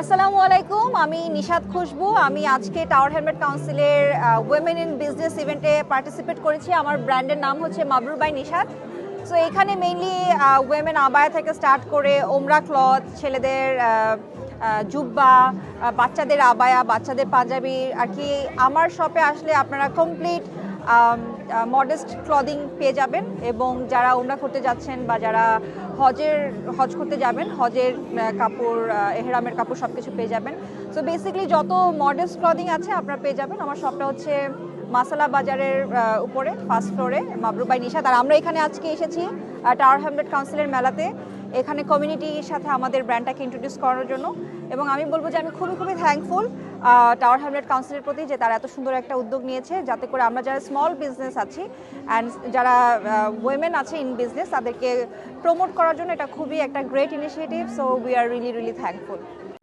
আসসালামু আলাইকুম, আমি নিশাদ খুশবু। আমি আজকে টাওয়ার হেলমেট কাউন্সিলের উইমেন ইন বিজনেস ইভেন্টে পার্টিসিপেট করেছি। আমার ব্র্যান্ডের নাম হচ্ছে মাবরুর বাই নিশাদ সো এখানে মেইনলি উইমেন আবায়া থেকে স্টার্ট করে ওমরা ক্লথ ছেলেদের জুব্বা বাচ্চাদের আবায়া, বাচ্চাদের পাঞ্জাবি। আর কি, আমার শপে আসলে আপনারা কমপ্লিট মডেস্ট ক্লদিং পেয়ে যাবেন এবং যারা ওমরা করতে যাচ্ছেন বা যারা হজের, হজ করতে যাবেন, হজের কাপড় এহরামের কাপড় সব কিছু পেয়ে যাবেন। সো বেসিক্যালি যত মডেস্ট ক্লদিং আছে আপনারা পেয়ে যাবেন। আমার শপটা হচ্ছে মাসালা বাজারের উপরে ফার্স্ট ফ্লোরে মাবরুবাই নিশাদ আর আমরা এখানে আজকে এসেছি টাওয়ার হ্যামলেট কাউন্সিলের মেলাতে। এখানে কমিউনিটির সাথে আমাদের ব্র্যান্ডটাকে ইন্ট্রোডিউস করার জন্য। এবং আমি বলব যে আমি খুবই খুবই থ্যাঙ্কফুল টাওয়ার হ্যামলেট কাউন্সিলের প্রতি যে তারা এত সুন্দর একটা উদ্যোগ নিয়েছে, যাতে করে আমরা যারা স্মল বিজনেস আছি অ্যান্ড যারা ওয়েমেন আছে ইন বিজনেস তাদেরকে প্রমোট করার জন্য এটা খুবই একটা great initiative so we are really really thankful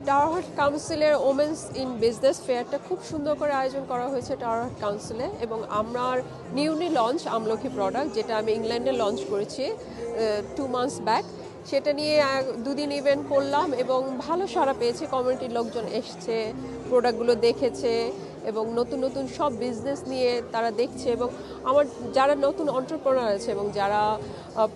Tower Hamlets কাউন্সিলের ওমেন্স ইন বিজনেস ফেয়ারটা খুব সুন্দর করে আয়োজন করা হয়েছে টাওয়ারহাট কাউন্সিলে এবং আমার নিউলি লঞ্চ আমলকি প্রোডাক্ট যেটা আমি ইংল্যান্ডে লঞ্চ করেছি টু মান্থস ব্যাক সেটা নিয়ে দুদিন ইভেন্ট করলাম এবং ভালো সাড়া পেয়েছে কমিউনিটির লোকজন এসছে প্রোডাক্টগুলো দেখেছে। এবং নতুন নতুন সব বিজনেস নিয়ে তারা দেখছে এবং আমার যারা নতুন অন্টারপ্রনার আছে এবং যারা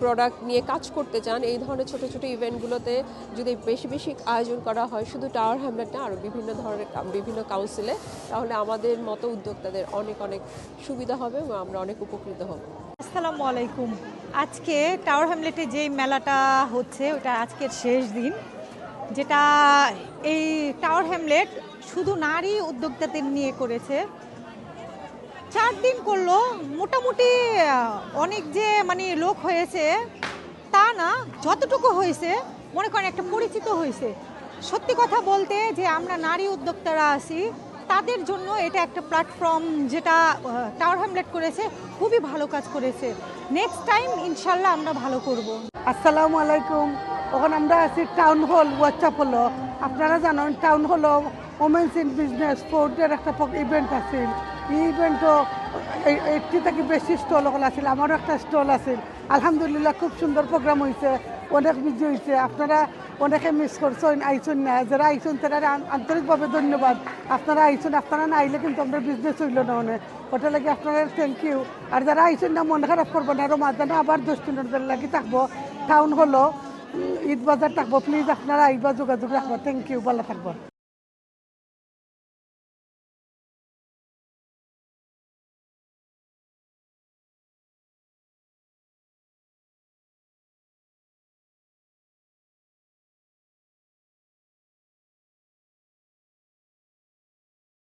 প্রোডাক্ট নিয়ে কাজ করতে চান, এই ধরনের ছোট ছোট ইভেন্টগুলোতে যদি বেশি বেশি আয়োজন করা হয়, শুধু টাওয়ার হ্যামলেট না আরও বিভিন্ন ধরনের বিভিন্ন কাউন্সিলে তাহলে আমাদের মতো উদ্যোক্তাদের অনেক অনেক সুবিধা হবে এবং আমরা অনেক উপকৃত হব। আসসালামু আলাইকুম। আজকে টাওয়ার হ্যামলেটে যে মেলাটা হচ্ছে, ওটা আজকের শেষ দিন। যেটা এই টাওয়ার হ্যামলেট শুধু নারী উদ্যোক্তাদের নিয়ে করেছে। চার দিন করল, মোটামুটি অনেক যে মানে লোক হয়েছে, তা না, যতটুকু হয়েছে, মনে করেন একটা পরিচিত হয়েছে। সত্যি কথা বলতে যে আমরা নারী উদ্যোক্তারা আছি, তাদের জন্য এটা একটা প্ল্যাটফর্ম যেটা টাওয়ার হ্যামলেট করেছে, খুবই ভালো কাজ করেছে। নেক্সট টাইম ইনশাল্লাহ আমরা ভালো করব। আসসালামু আলাইকুম। ওখানে আমরা আছি টাউন হল হলো আপনারা জানেন টাউন হলো ওমেন্স ইন বিজনেস ফোর্ডের একটা ইভেন্ট আছিল এই ইভেন্টও এইটি থেকে বেশি স্টল ওগুলো আছিল, আমারও একটা স্টল আছিল। আলহামদুলিল্লাহ খুব সুন্দর প্রোগ্রাম হয়েছে অনেক বিজি হয়েছে আপনারা অনেকে মিস করছেন আইসুন না। যারা আইসুন তারা আন- আন্তরিকভাবে ধন্যবাদ। আপনারা আইসুন আপনারা না আইলে কিন্তু আমরা বিজনেস হইল না অনেক। ওটা লাগে আপনারা থ্যাংক ইউ আর যারা আইসুন না, মন খারাপ করবেন আরও মাঝখানে আবার দশ দিনের লাগি থাকব। টাউন হলো ঈদ বাজার থাকব। প্লিজ আপনারা আইবা, যোগাযোগ রাখব। থ্যাংক ইউ ভালো থাকব।